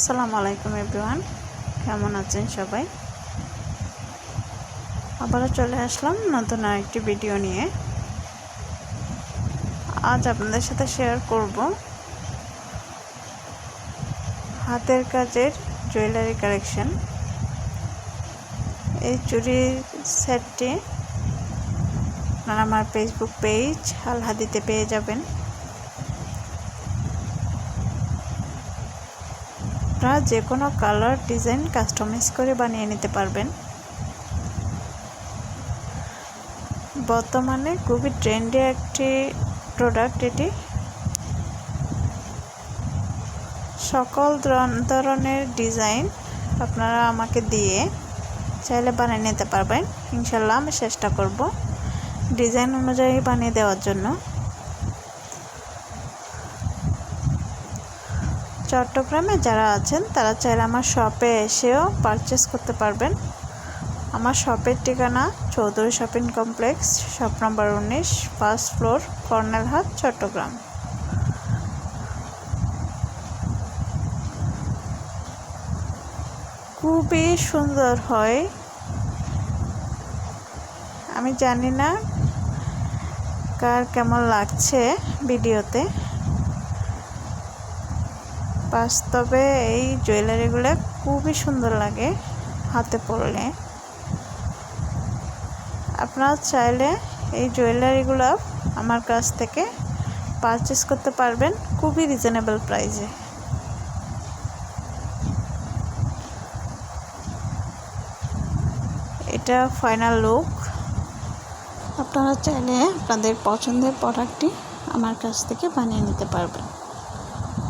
আসসালামু আলাইকুম এভরিওয়ান। কেমন আছেন সবাই? আবারও চলে আসলাম নতুন আরেকটি ভিডিও নিয়ে। আজ আপনাদের সাথে শেয়ার করব হাতের কাজের জুয়েলারি কালেকশন এই চুরির সেটটি আপনারা আমার ফেসবুক পেজ আলহাদিতে পেয়ে যাবেন। আপনারা যে কোনো কালার ডিজাইন কাস্টমাইজ করে বানিয়ে নিতে পারবেন। বর্তমানে খুবই ট্রেন্ডি একটি প্রোডাক্ট এটি। সকল ধরনের ডিজাইন আপনারা আমাকে দিয়ে চাইলে বানিয়ে নিতে পারবেন। ইনশাল্লাহ আমি চেষ্টা করব ডিজাইন অনুযায়ী বানিয়ে দেওয়ার জন্য। চট্টগ্রামে যারা আছেন, তারা চাইলে আমার শপে এসেও পারচেস করতে পারবেন। আমার শপের ঠিকানা Chowdhury shopping complex shop number উনিশ ফার্স্ট ফ্লোর কর্নেল হাট, চট্টগ্রাম। খুবই সুন্দর হয়। আমি জানি না কার কেমন লাগছে ভিডিওতে। বাস্তবে এই জুয়েলারিগুলো খুবই সুন্দর লাগে হাতে পরলে আপনারা চাইলে এই জুয়েলারিগুলো আমার কাছ থেকে পারচেস করতে পারবেন খুবই রিজনেবল প্রাইসে এটা ফাইনাল লুক আপনারা চাইলে আপনাদের পছন্দের প্রোডাক্টটি আমার কাছ থেকে বানিয়ে নিতে পারবেন।